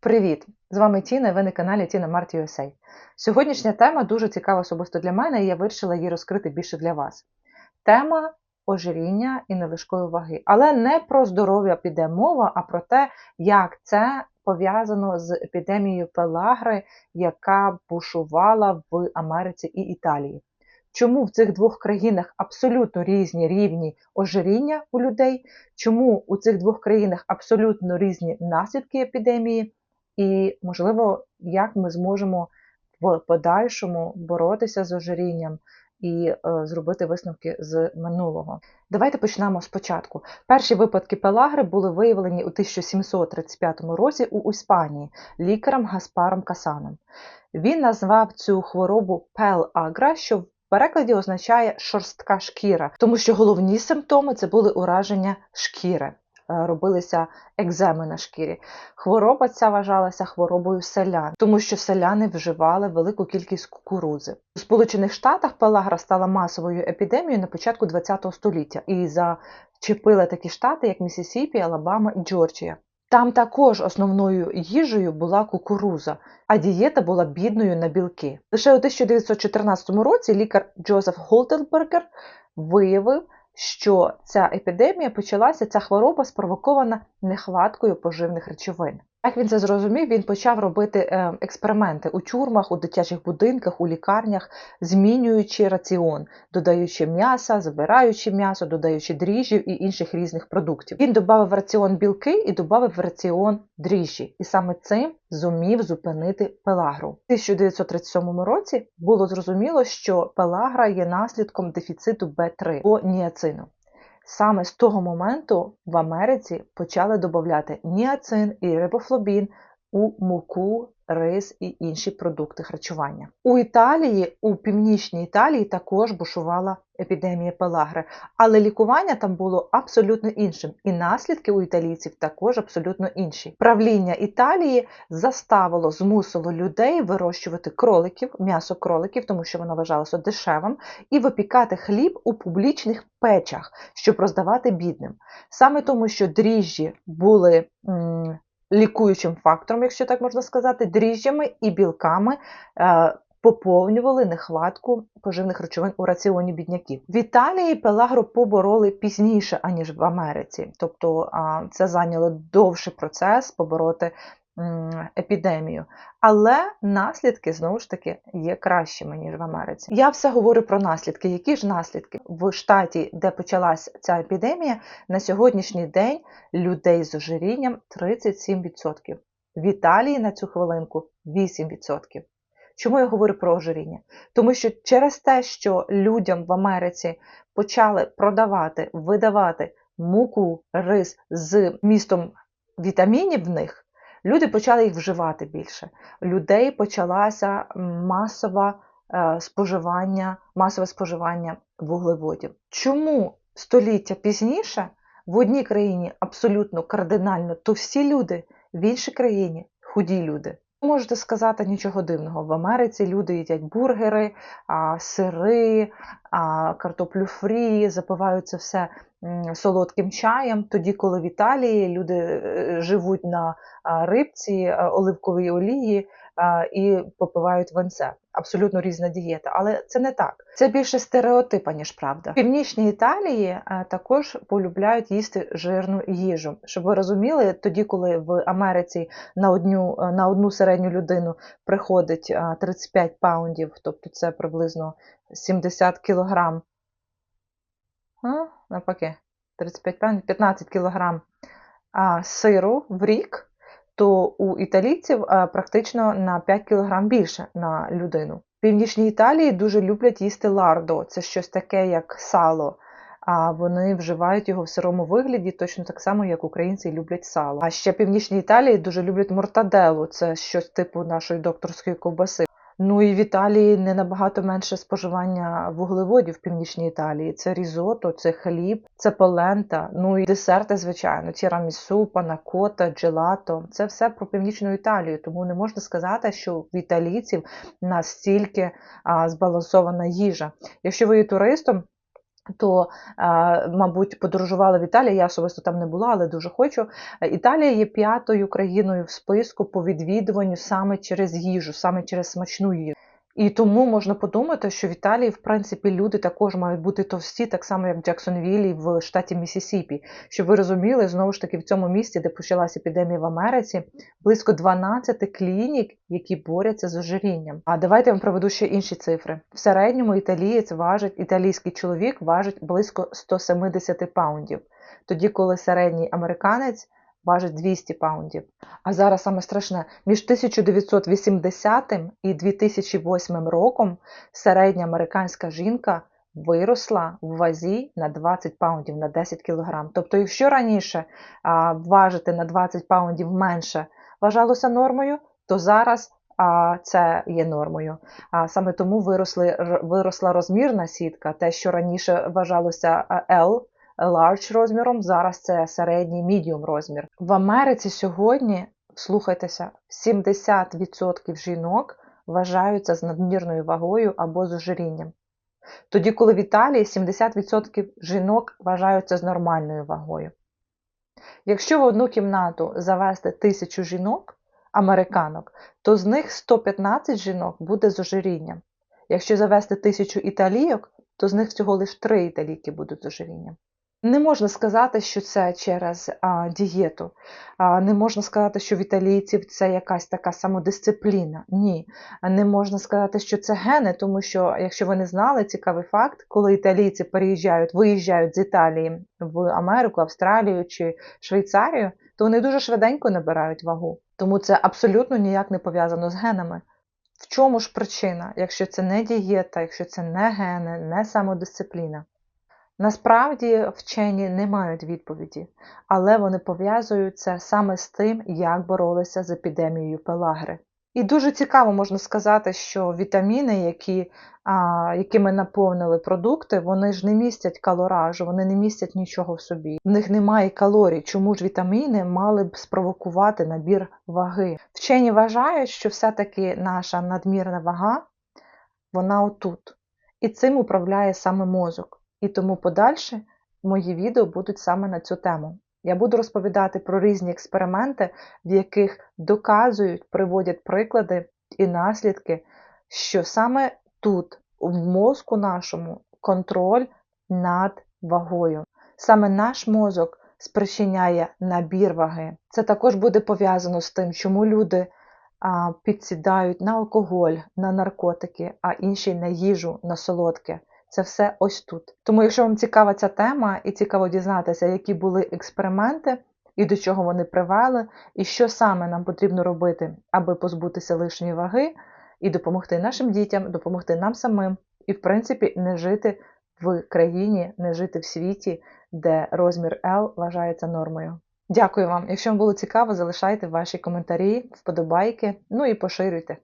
Привіт! З вами Тіна, ви на каналі Тіна Март USA. Сьогоднішня тема дуже цікава особисто для мене, і я вирішила її розкрити більше для вас. Тема ожиріння і надлишкової ваги. Але не про здоров'я піде мова, а про те, як це пов'язано з епідемією пелагри, яка бушувала в Америці і Італії. Чому в цих двох країнах абсолютно різні рівні ожиріння у людей? Чому у цих двох країнах абсолютно різні наслідки епідемії? І, можливо, як ми зможемо в подальшому боротися з ожирінням і е, зробити висновки з минулого. Давайте почнемо спочатку. Перші випадки пелагри були виявлені у 1735 році у Іспанії лікарем Гаспаром Касаном. Він назвав цю хворобу пел-агра, що в перекладі означає шорстка шкіра, тому що головні симптоми це були ураження шкіри. Е, робилися екземи на шкірі. Хвороба ця вважалася хворобою селян, тому що селяни вживали велику кількість кукурузи. У Сполучених Штатах пелагра стала масовою епідемією на початку ХХ століття і зачепила такі штати, як Місісіпі, Алабама і Джорджія. Там також основною їжею була кукуруза, а дієта була бідною на білки. Лише у 1914 році лікар Джозеф Голтенбергер виявив, що ця епідемія почалася, ця хвороба спровокована нехваткою поживних речовин. Як він це зрозумів, він почав робити е, експерименти у тюрмах, у дитячих будинках, у лікарнях, змінюючи раціон, додаючи м'яса, забираючи м'ясо, додаючи дріжджів і інших різних продуктів. Він додав раціон білки і додав раціон дріжджі, і саме цим зумів зупинити пелагру. У 1937 році було зрозуміло, що пелагра є наслідком дефіциту Б3 по ніацину. Саме з того моменту в Америці почали додати ніацин і рибофлобін у муку, рис і інші продукти харчування. У Італії, у північній Італії також бушувала епідемія пелагри, але лікування там було абсолютно іншим, і наслідки у італійців також абсолютно інші. Правління Італії заставило, змусило людей вирощувати кроликів, м'ясо кроликів, тому що воно вважалося дешевим, і випікати хліб у публічних печах, щоб роздавати бідним. Саме тому, що дріжджі були лікуючим фактором, якщо так можна сказати, дріжджами і білками е, поповнювали нехватку поживних речовин у раціоні бідняків. В Італії пелагру побороли пізніше, аніж в Америці. Тобто це зайняло довший процес побороти епідемію. Але наслідки, знову ж таки, є кращими, ніж в Америці. Я все говорю про наслідки. Які ж наслідки? В штаті, де почалась ця епідемія, на сьогоднішній день людей з ожирінням 37%. В Італії на цю хвилинку 8%. Чому я говорю про ожиріння? Тому що через те, що людям в Америці почали продавати, видавати муку, рис з містом вітамінів в них, Люди почали їх вживати більше. Людей почалося масове споживання, масове споживання вуглеводів. Чому століття пізніше в одній країні абсолютно кардинально товсті люди, в іншій країні худі люди? Можете сказати нічого дивного. В Америці люди їдять бургери, сири, картоплю фрі, запивають це все солодким чаєм. Тоді, коли в Італії люди е, живуть на рибці, оливковій олії і попивають венце. Абсолютно різна дієта, але це не так. Це більше стереотипа, ніж правда. В північній Італії також полюбляють їсти жирну їжу. Щоб ви розуміли, тоді, коли в Америці на одну на одну середню людину приходить 35 паундів, тобто це приблизно 70 кілограм. Навпаки, 35 15 кілограм сиру в рік то у італійців практично на 5 кг більше на людину. В Північній Італії дуже люблять їсти лардо, це щось таке, як сало. А вони вживають його в сирому вигляді, точно так само, як українці люблять сало. А ще Північній Італії дуже люблять мортаделу, це щось типу нашої докторської ковбаси. Ну і в Італії не набагато менше споживання вуглеводів в північній Італії. Це різото, це хліб, це полента, ну і десерти, звичайно, тірамісу, панакота, джелато. Це все про північну Італію. Тому не можна сказати, що в італійців настільки а, збалансована їжа. Якщо ви є туристом. То, е, мабуть, подорожували в Італії. Я особисто там не була, але дуже хочу. Італія є п'ятою країною в списку по відвідуванню саме через їжу, саме через смачну їжу. І тому можна подумати, що в Італії, в принципі, люди також мають бути товсті, так само як в Джексонвіллі в штаті Місісіпі. Щоб ви розуміли, знову ж таки, в цьому місті, де почалася епідемія в Америці, близько 12 клінік, які борються з ожирінням. А давайте я вам проведу ще інші цифри. В середньому італієць важить, італійський чоловік важить близько 170 паундів, тоді коли середній американець важить 200 паундів. А зараз саме страшне, між 1980 і 2008 роком середня американська жінка виросла в вазі на 20 паундів на 10 кг. Тобто, якщо раніше а, важити на 20 паундів менше вважалося нормою, то зараз а, це є нормою. А саме тому виросли, виросла розмірна сітка, те, що раніше вважалося L, large розміром, зараз це середній medium розмір. В Америці сьогодні, слухайтеся, 70% жінок вважаються з надмірною вагою або з ожирінням. Тоді, коли в Італії 70% жінок вважаються з нормальною вагою. Якщо в одну кімнату завести тисячу жінок, американок, то з них 115 жінок буде з ожирінням. Якщо завести тисячу італійок, то з них всього лише три італійки будуть з ожирінням. Не можна сказати, що це через а, дієту. А, не можна сказати, що в італійців це якась така самодисципліна. Ні. Не можна сказати, що це гени, тому що, якщо ви не знали, цікавий факт, коли італійці переїжджають, виїжджають з Італії в Америку, Австралію чи Швейцарію, то вони дуже швиденько набирають вагу. Тому це абсолютно ніяк не пов'язано з генами. В чому ж причина, якщо це не дієта, якщо це не гени, не самодисципліна? Насправді вчені не мають відповіді, але вони пов'язують це саме з тим, як боролися з епідемією пелагри. І дуже цікаво можна сказати, що вітаміни, які, а, якими наповнили продукти, вони ж не містять калоражу, вони не містять нічого в собі. В них немає калорій. Чому ж вітаміни мали б спровокувати набір ваги? Вчені вважають, що все-таки наша надмірна вага, вона отут. І цим управляє саме мозок. І тому подальше мої відео будуть саме на цю тему. Я буду розповідати про різні експерименти, в яких доказують, приводять приклади і наслідки, що саме тут, в мозку нашому, контроль над вагою. Саме наш мозок спричиняє набір ваги. Це також буде пов'язано з тим, чому люди підсідають на алкоголь, на наркотики, а інші на їжу, на солодке. Це все ось тут. Тому, якщо вам цікава ця тема і цікаво дізнатися, які були експерименти і до чого вони привели, і що саме нам потрібно робити, аби позбутися лишньої ваги, і допомогти нашим дітям, допомогти нам самим, і, в принципі, не жити в країні, не жити в світі, де розмір L вважається нормою. Дякую вам. Якщо вам було цікаво, залишайте ваші коментарі, вподобайки, ну і поширюйте.